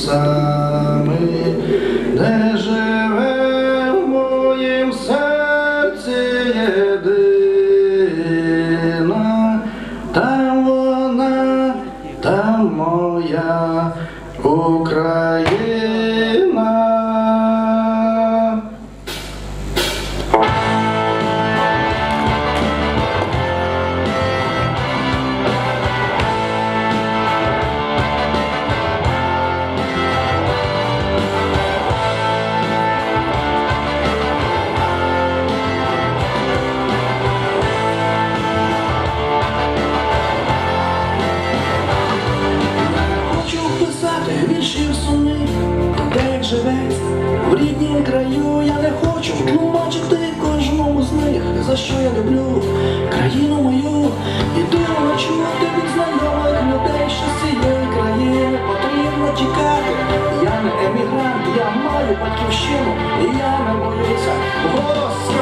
вусами, де живе в моїм серці єдина, там вона, там моя Україна. Живеться в ріднім краю. Я не хочу тлумачити кожному з них, за що я люблю країну мою. І думаю чути від знайомих людей, що з цієї країни потрібно тікати. Я не емігрант, я маю батьківщину, і я не боюся голос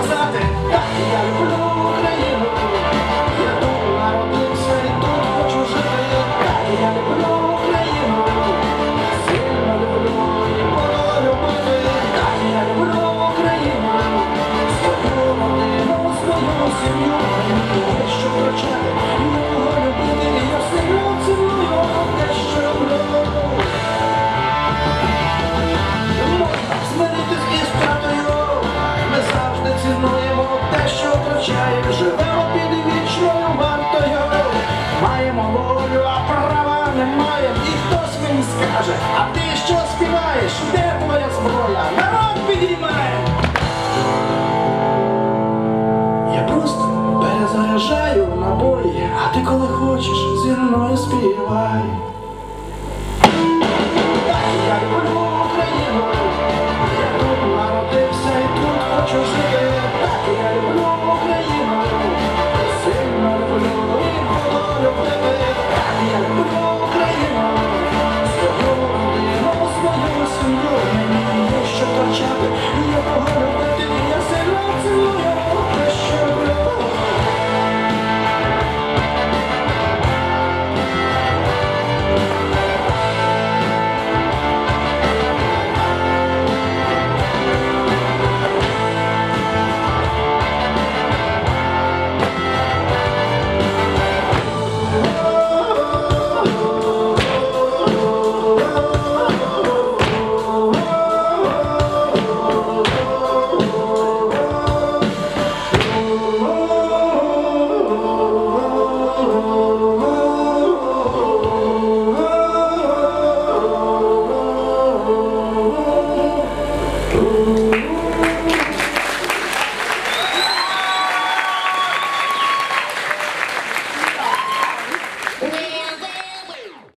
Живемо під вічною вартою. Маємо волю, а права не маємо. І хтось мені скаже, а ти що співаєш? must be why.